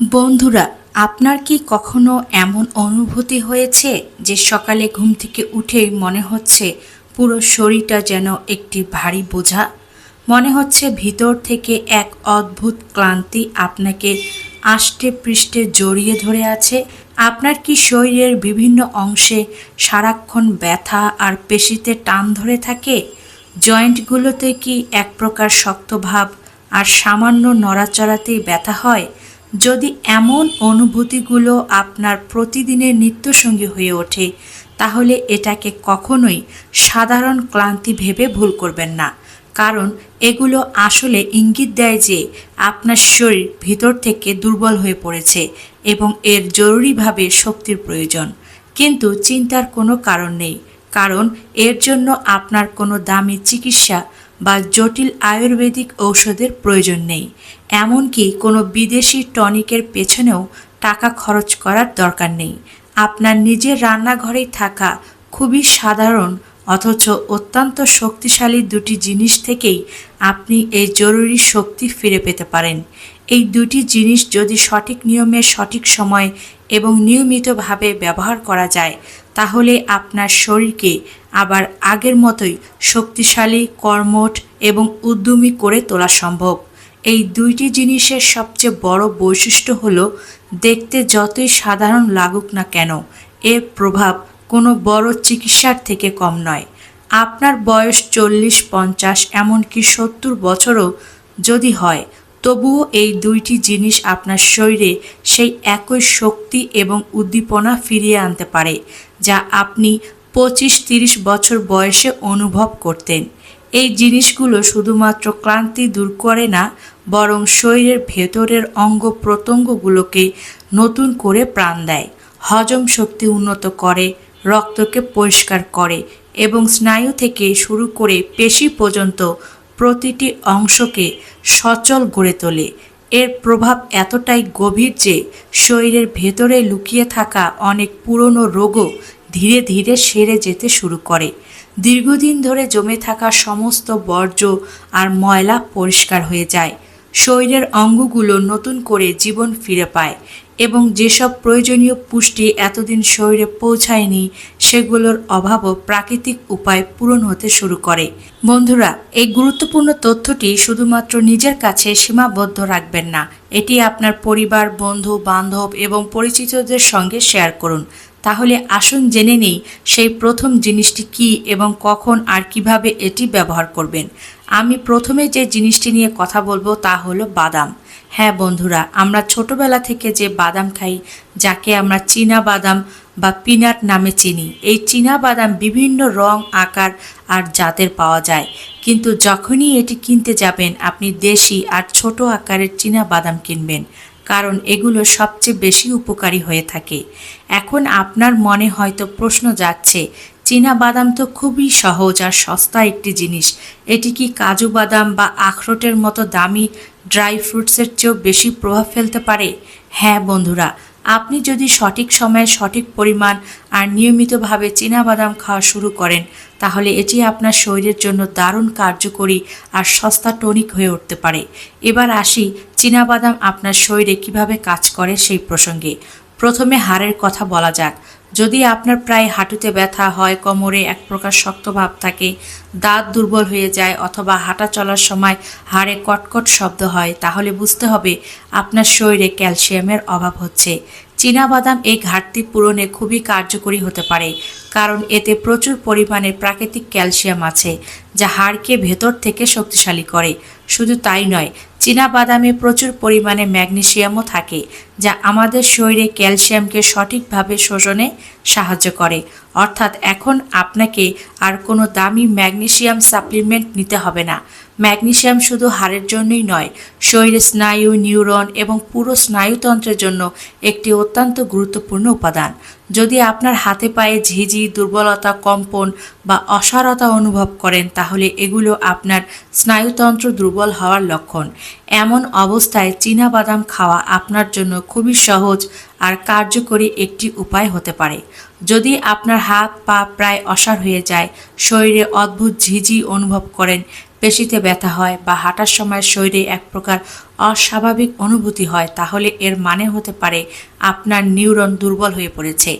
বন্ধুরা, আপনার কি কখনো এমন অনুভূতি হয়েছে যে সকালে ঘুম থেকে উঠেই মনে হচ্ছে পুরো শরীরটা যেন একটি ভারী বোঝা? মনে হচ্ছে ভিতর থেকে এক অদ্ভুত ক্লান্তি আপনাকে আষ্টে পৃষ্ঠে জড়িয়ে ধরে আছে। আপনার কি শরীরের বিভিন্ন অংশে সারাক্ষণ ব্যথা আর পেশিতে টান ধরে থাকে? জয়েন্টগুলোতে কি এক প্রকার শক্ত ভাব আর সামান্য নড়াচড়াতেই ব্যথা হয়? যদি এমন অনুভূতিগুলো আপনার প্রতিদিনের নিত্যসঙ্গী হয়ে ওঠে, তাহলে এটাকে কখনোই সাধারণ ক্লান্তি ভেবে ভুল করবেন না। কারণ এগুলো আসলে ইঙ্গিত দেয় যে আপনার শরীর ভিতর থেকে দুর্বল হয়ে পড়েছে এবং এর জরুরিভাবে শক্তির প্রয়োজন। কিন্তু চিন্তার কোনো কারণ নেই, কারণ এর জন্য আপনার কোনো দামি চিকিৎসা বা জটিল আয়ুর্বেদিক ঔষধের প্রয়োজন নেই। এমনকি কোনো বিদেশি টনিকের পেছনেও টাকা খরচ করার দরকার নেই। আপনার নিজের রান্নাঘরেই থাকা খুবই সাধারণ অথচ অত্যন্ত শক্তিশালী দুটি জিনিস থেকেই আপনি এই জরুরি শক্তি ফিরে পেতে পারেন। এই দুটি জিনিস যদি সঠিক নিয়মে, সঠিক সময় এবং নিয়মিতভাবে ব্যবহার করা যায়, তাহলে আপনার শরীরকে আবার আগের মতোই শক্তিশালী, কর্মঠ এবং উদ্যমী করে তোলা সম্ভব। এই দুইটি জিনিসের সবচেয়ে বড় বৈশিষ্ট্য হল, দেখতে যতই সাধারণ লাগুক না কেন, এর প্রভাব কোনো বড় চিকিৎসার থেকে কম নয়। আপনার বয়স চল্লিশ, পঞ্চাশ, এমনকি সত্তর বছরও যদি হয়, তবুও এই দুইটি জিনিস আপনার শরীরে সেই একই শক্তি এবং উদ্দীপনা ফিরিয়ে আনতে পারে, যা আপনি পঁচিশ, তিরিশ বছর বয়সে অনুভব করতেন। এই জিনিসগুলো শুধুমাত্র ক্লান্তি দূর করে না, বরং শরীরের ভেতরের অঙ্গ প্রত্যঙ্গগুলোকে নতুন করে প্রাণ দেয়, হজম শক্তি উন্নত করে, রক্তকে পরিষ্কার করে এবং স্নায়ু থেকে শুরু করে পেশি পর্যন্ত প্রতিটি অংশকে সচল গড়ে তোলে। এর প্রভাব এতটাই গভীর যে শরীরের ভেতরে লুকিয়ে থাকা অনেক পুরনো রোগও ধীরে ধীরে সেরে যেতে শুরু করে। দীর্ঘদিন ধরে জমে থাকা সমস্ত বর্জ্য আর ময়লা পরিষ্কার হয়ে যায়। শরীরের অঙ্গগুলো নতুন করে জীবন ফিরে পায় এবং যেসব প্রয়োজনীয় পুষ্টি এতদিন শরীরে পৌঁছায়নি, সেগুলোর অভাবও প্রাকৃতিক উপায় পূরণ হতে শুরু করে। বন্ধুরা, এই গুরুত্বপূর্ণ তথ্যটি শুধুমাত্র নিজের কাছে সীমাবদ্ধ রাখবেন না। এটি আপনার পরিবার, বন্ধু, বান্ধব এবং পরিচিতদের সঙ্গে শেয়ার করুন। তাহলে আসুন জেনে নেই সেই প্রথম জিনিসটি কি এবং কখন আর কীভাবে এটি ব্যবহার করবেন। আমি প্রথমে যে জিনিসটি নিয়ে কথা বলব তা হলো বাদাম। হ্যাঁ বন্ধুরা, আমরা ছোটবেলা থেকে যে বাদাম খাই, যাকে আমরা চীনা বাদাম বা পিনাট নামে চিনি, এই চীনা বাদাম বিভিন্ন রং, আকার আর জাতের পাওয়া যায়। কিন্তু যখনই এটি কিনতে যাবেন, আপনি দেশি আর ছোট আকারের চীনা বাদাম কিনবেন, কারণ এগুলো সবচেয়ে বেশি উপকারী হয়ে থাকে। এখন আপনার মনে হয়তো প্রশ্ন যাচ্ছে, চীনা বাদাম তো খুবই সহজ আর সস্তা একটি জিনিস, এটি কি কাজু বাদাম বা আখরোটের মতো দামি ড্রাই ফ্রুটসের চেয়েও বেশি প্রভাব ফেলতে পারে? হ্যাঁ বন্ধুরা, আপনি যদি সঠিক সময়ে সঠিক পরিমাণ আর নিয়মিতভাবে বাদাম খাওয়া শুরু করেন, তাহলে এটি আপনার শরীরের জন্য দারুণ কার্যকরী আর সস্তা টনিক হয়ে উঠতে পারে। এবার আসি বাদাম আপনার শরীরে কীভাবে কাজ করে সেই প্রসঙ্গে। প্রথমে হাড়ের কথা বলা যাক। যদি আপনার প্রায় হাঁটুতে ব্যথা হয়, কোমরে এক প্রকার শক্ত ভাব থাকে, দাঁত দুর্বল হয়ে যায় অথবা হাঁটা চলার সময় হাড়ে কটকট শব্দ হয়, তাহলে বুঝতে হবে আপনার শরীরে ক্যালসিয়ামের অভাব হচ্ছে। বাদাম এই ঘাটতি পূরণে খুবই কার্যকরী হতে পারে, কারণ এতে প্রচুর পরিমাণে প্রাকৃতিক ক্যালসিয়াম আছে, যা হাড়কে ভেতর থেকে শক্তিশালী করে। শুধু তাই নয় বাদামে প্রচুর পরিমাণে ম্যাগনেশিয়ামও থাকে, যা আমাদের শরীরে ক্যালসিয়ামকে সঠিকভাবে শোষণে সাহায্য করে। অর্থাৎ এখন আপনাকে আর কোনো দামি ম্যাগনেশিয়াম সাপ্লিমেন্ট নিতে হবে না। ম্যাগনেশিয়াম শুধু হাড়ের জন্যই নয় শরীরের স্নায়ু, নিউরন এবং পুরো স্নায়ুতন্ত্রের জন্য একটি অত্যন্ত গুরুত্বপূর্ণ উপাদান। যদি আপনার হাতে পায়ে ঝিঝি, দুর্বলতা, কম্পন বা অসারতা অনুভব করেন, তাহলে এগুলো আপনার স্নায়ুতন্ত্র দুর্বল হওয়ার লক্ষণ। এমন অবস্থায় চীনা বাদাম খাওয়া আপনার জন্য খুবই সহজ আর কার্যকরী একটি উপায় হতে পারে। যদি আপনার হাত, পা প্রায় অসার হয়ে যায়, শরীরে অদ্ভুত ঝিঝি অনুভব করেন পেশিতে ব্যথা হয় বা হাঁটার সময় শরীরে এক প্রকার অস্বাভাবিক অনুভূতি হয়, তাহলে এর মানে হতে পারে আপনার নিউরন দুর্বল হয়ে পড়েছে।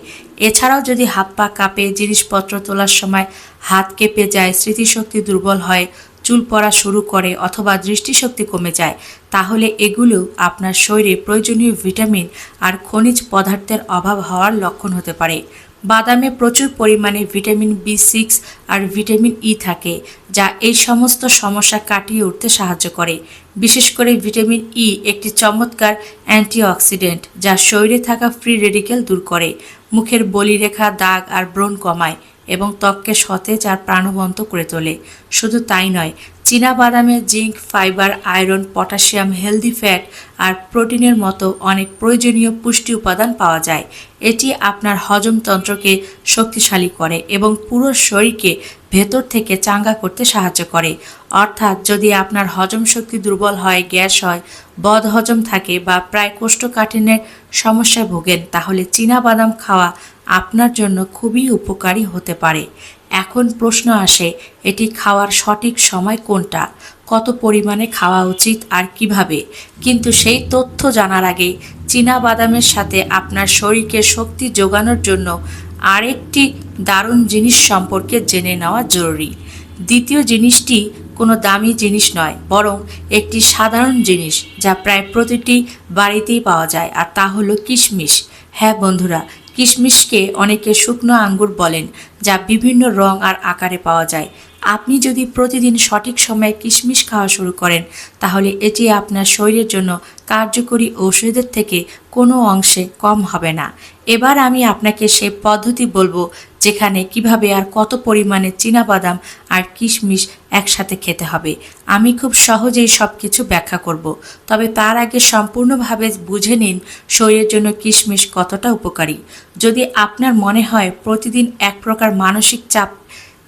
এছাড়াও যদি হাত পা কাঁপে, জিনিসপত্র তোলার সময় হাত কেঁপে যায়, স্মৃতিশক্তি দুর্বল হয়, চুল পড়া শুরু করে অথবা দৃষ্টিশক্তি কমে যায়, তাহলে এগুলো আপনার শরীরে প্রয়োজনীয় ভিটামিন আর খনিজ পদার্থের অভাব হওয়ার লক্ষণ হতে পারে। বাদামে প্রচুর পরিমাণে ভিটামিন বি সিক্স আর ভিটামিন ই থাকে, যা এই সমস্ত সমস্যা কাটিয়ে উঠতে সাহায্য করে। বিশেষ করে ভিটামিন ই একটি চমৎকার অ্যান্টিঅক্সিডেন্ট, যা শরীরে থাকা ফ্রি রেডিকেল দূর করে। মুখের বলিরেখা, দাগ আর ব্রণ কমায়। এবং ত্বককে সতেজ আর প্রাণবন্ত করে তোলে। শুধু তাই নয়, চীনা বাদামে zinc, fibre, iron, potassium, healthy fat আর প্রোটিনের মতো অনেক প্রয়োজনীয় পুষ্টি উপাদান পাওয়া যায়। এটি আপনার হজমতন্ত্রকে শক্তিশালী করে এবং পুরো শরীরকে ভেতর থেকে চাঙ্গা করতে সাহায্য করে। অর্থাৎ যদি আপনার হজম শক্তি দুর্বল হয়, গ্যাস হয়, বদ হজম থাকে বা প্রায় কোষ্ঠকাঠিন্যের সমস্যায় ভোগেন, তাহলে চীনা বাদাম খাওয়া আপনার জন্য খুবই উপকারী হতে পারে। এখন প্রশ্ন আসে, এটি খাওয়ার সঠিক সময় কোনটা? কত পরিমাণে খাওয়া উচিত আর কীভাবে? কিন্তু সেই তথ্য জানার আগে চীনা বাদামের সাথে আপনার শরীরকে শক্তি যোগানোর জন্য আরেকটি দারুণ জিনিস সম্পর্কে জেনে নেওয়া জরুরি। দ্বিতীয় জিনিসটি কোনো দামি জিনিস নয়, বরং একটি সাধারণ জিনিস যা প্রায় প্রতিটি বাড়িতেই পাওয়া যায়, আর তা হলো কিশমিশ। হ্যাঁ বন্ধুরা কিশমিশকে অনেকে শুকনো আঙ্গুর বলেন যা বিভিন্ন রং আর আকারে পাওয়া যায়। আপনি যদি প্রতিদিন সঠিক সময়ে কিশমিশ খাওয়া শুরু করেন, তাহলে এটি আপনার শরীরের জন্য কার্যকরী ঔষধের থেকে কোনো অংশে কম হবে না। এবার আমি আপনাকে সে পদ্ধতি বলব, যেখানে কীভাবে আর কত পরিমাণে বাদাম আর কিশমিশ একসাথে খেতে হবে। আমি খুব সহজেই সব কিছু ব্যাখ্যা করব, তবে তার আগে সম্পূর্ণভাবে বুঝে নিন শরীরের জন্য কিশমিশ কতটা উপকারী। যদি আপনার মনে হয় প্রতিদিন এক প্রকার মানসিক চাপ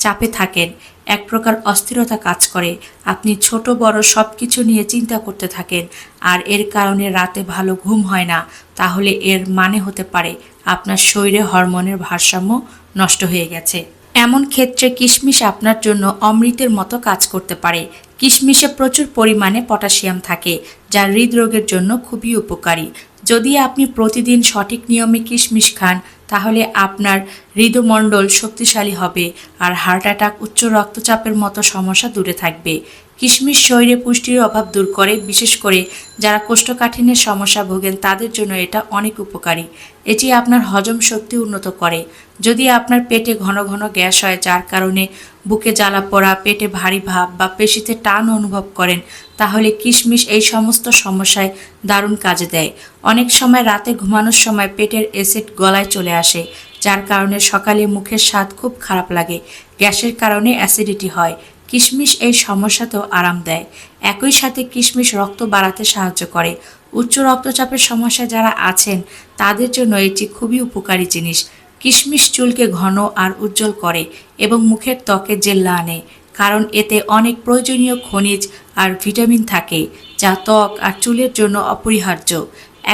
চাপে থাকেন। এক প্রকার অস্থিরতা কাজ করে। আপনি ছোট, বড় সব কিছু নিয়ে চিন্তা করতে থাকেন। আর এর কারণে রাতে ভালো ঘুম হয় না। তাহলে এর মানে হতে পারে আপনার শরীরে হরমোনের ভারসাম্য নষ্ট হয়ে গেছে। এমন ক্ষেত্রে কিশমিশ আপনার জন্য অমৃতের মতো কাজ করতে পারে। কিশমিশে প্রচুর পরিমাণে পটাশিয়াম থাকে, যা হৃদরোগের জন্য খুবই উপকারী। যদি আপনি প্রতিদিন সঠিক নিয়মে কিশমিশ খান তাহলে আপনার হৃদমণ্ডল শক্তিশালী হবে আর হার্ট অ্যাটাক উচ্চ রক্তচাপের মতো সমস্যা দূরে থাকবে। কিশমিশ শরীরে পুষ্টির অভাব দূর করে, বিশেষ করে যারা কোষ্ঠকাঠিন্যের সমস্যা ভোগেন তাদের জন্য এটা অনেক উপকারী। এটি আপনার হজম শক্তি উন্নত করে। যদি আপনার পেটে ঘন ঘন গ্যাস হয়, যার কারণে বুকে জ্বালা পড়া, পেটে ভারী ভাব বা পেশিতে টান অনুভব করেন, তাহলে কিশমিশ এই সমস্ত সমস্যায় দারুণ কাজে দেয়। অনেক সময় রাতে ঘুমানোর সময় পেটের অ্যাসিড গলায় চলে আসে, যার কারণে সকালে মুখের স্বাদ খুব খারাপ লাগে। গ্যাসের কারণে অ্যাসিডিটি হয়। কিশমিশ এই সমস্যাতেও আরাম দেয়। একই সাথে কিশমিশ রক্ত বাড়াতে সাহায্য করে। উচ্চ রক্তচাপের সমস্যা যারা আছেন, তাদের জন্য এটি খুবই উপকারী জিনিস। কিশমিশ চুলকে ঘন আর উজ্জ্বল করে এবং মুখের ত্বকে জেল্লা আনে, কারণ এতে অনেক প্রয়োজনীয় খনিজ আর ভিটামিন থাকে, যা ত্বক আর চুলের জন্য অপরিহার্য।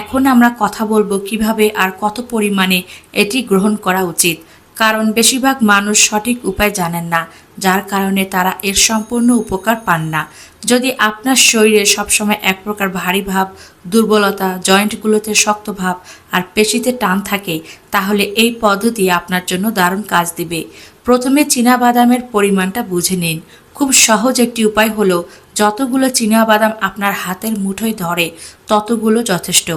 এখন আমরা কথা বলব কীভাবে আর কত পরিমাণে এটি গ্রহণ করা উচিত। কারণ বেশিরভাগ মানুষ সঠিক উপায় জানেন না, যার কারণে তারা এর সম্পূর্ণ উপকার পান না। যদি আপনার শরীরে সবসময় এক প্রকার ভারী ভাব, দুর্বলতা, জয়েন্টগুলোতে শক্ত ভাব আর পেশিতে টান থাকে, তাহলে এই পদ্ধতি আপনার জন্য দারুণ কাজ দিবে। প্রথমে বাদামের পরিমাণটা বুঝে নিন। খুব সহজ একটি উপায় হলো যতগুলো বাদাম আপনার হাতের মুঠোয় ধরে, ততগুলো যথেষ্ট।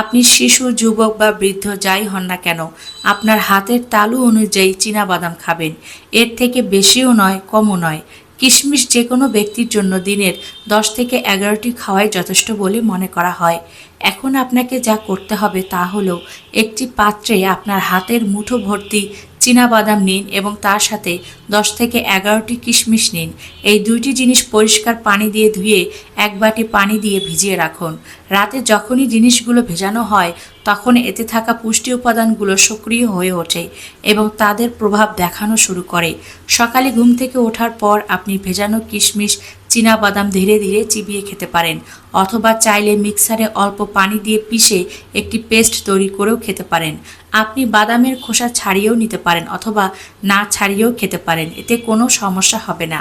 আপনি শিশু, যুবক বা বৃদ্ধ যাই হন না কেন, আপনার হাতের তালু অনুযায়ী বাদাম খাবেন। এর থেকে বেশিও নয়, কমও নয়। কিশমিশ যে কোনো ব্যক্তির জন্য দিনের দশ থেকে এগারোটি খাওয়াই যথেষ্ট বলে মনে করা হয়। এখন আপনাকে যা করতে হবে তা হলো, একটি পাত্রে আপনার হাতের মুঠো ভর্তি বাদাম নিন এবং তার সাথে দশ থেকে এগারোটি কিশমিশ নিন। এই দুইটি জিনিস পরিষ্কার পানি দিয়ে ধুয়ে এক বাটি পানি দিয়ে ভিজিয়ে রাখুন। রাতে যখনই জিনিসগুলো ভেজানো হয় তখন এতে থাকা পুষ্টি উপাদানগুলো সক্রিয় হয়ে ওঠে এবং তাদের প্রভাব দেখানো শুরু করে। সকালে ঘুম থেকে ওঠার পর আপনি ভেজানো কিশমিশ চীনা বাদাম ধীরে ধীরে চিবিয়ে খেতে পারেন অথবা চাইলে মিক্সারে অল্প পানি দিয়ে পিষে একটি পেস্ট তৈরি করেও খেতে পারেন। আপনি বাদামের খোসা ছাড়িয়েও নিতে পারেন অথবা না ছাড়িয়েও খেতে পারেন, এতে কোনো সমস্যা হবে না।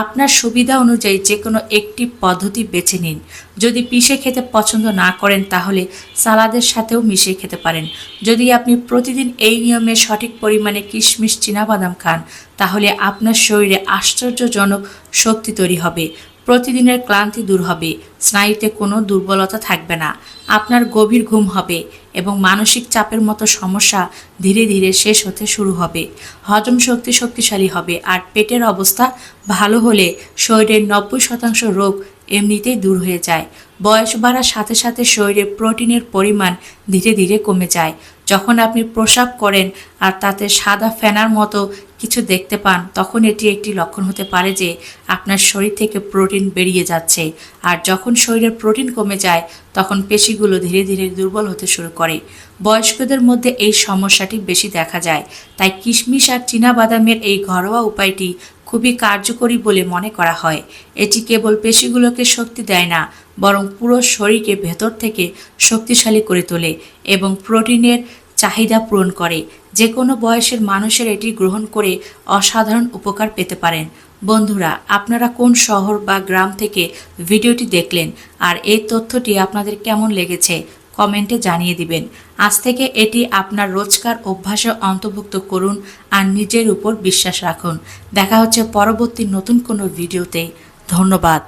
আপনার সুবিধা অনুযায়ী যে কোনো একটি পদ্ধতি বেছে নিন। যদি পিষে খেতে পছন্দ না করেন, তাহলে সালাদের সাথেও মিশিয়ে খেতে পারেন। যদি আপনি প্রতিদিন এই নিয়মে সঠিক পরিমাণে কিশমিশ, চীনাবাদাম খান, তাহলে আপনার শরীরে আশ্চর্যজনক শক্তি তৈরি হবে। প্রতিদিনের ক্লান্তি দূর হবে। স্নায়ুতে কোনো দুর্বলতা থাকবে না। আপনার গভীর ঘুম হবে এবং মানসিক চাপের মতো সমস্যা ধীরে ধীরে শেষ হতে শুরু হবে। হজম শক্তি শক্তিশালী হবে আর পেটের অবস্থা ভালো হলে শরীরের নব্বই শতাংশ রোগ এমনিতেই দূর হয়ে যায়। বয়স বাড়ার সাথে সাথে শরীরে প্রোটিনের পরিমাণ ধীরে ধীরে কমে যায়। যখন আপনি প্রসাব করেন আর তাতে সাদা ফেনার মতো কিছু দেখতে পান, তখন এটি একটি লক্ষণ হতে পারে যে আপনার শরীর থেকে প্রোটিন বেরিয়ে যাচ্ছে। আর যখন শরীরের প্রোটিন কমে যায়, তখন পেশিগুলো ধীরে ধীরে দুর্বল হতে শুরু করে। বয়স্কদের মধ্যে এই সমস্যাটি বেশি দেখা যায়। তাই কিশমিশ আর চীনাবাদামের এই ঘরোয়া উপায়টি খুবই কার্যকরী বলে মনে করা হয়। এটি কেবল পেশিগুলোকে শক্তি দেয় না, বরং পুরো শরীরকে ভেতর থেকে শক্তিশালী করে তোলে এবং প্রোটিনের চাহিদা পূরণ করে। যে কোনো বয়সের মানুষের এটি গ্রহণ করে অসাধারণ উপকার পেতে পারেন। বন্ধুরা, আপনারা কোন শহর বা গ্রাম থেকে ভিডিওটি দেখলেন আর এই তথ্যটি আপনাদের কেমন লেগেছে কমেন্টে জানিয়ে দিবেন। আজ থেকে এটি আপনার রোজকার অভ্যাসে অন্তর্ভুক্ত করুন আর নিজের উপর বিশ্বাস রাখুন। দেখা হচ্ছে পরবর্তী নতুন কোনো ভিডিওতে। ধন্যবাদ।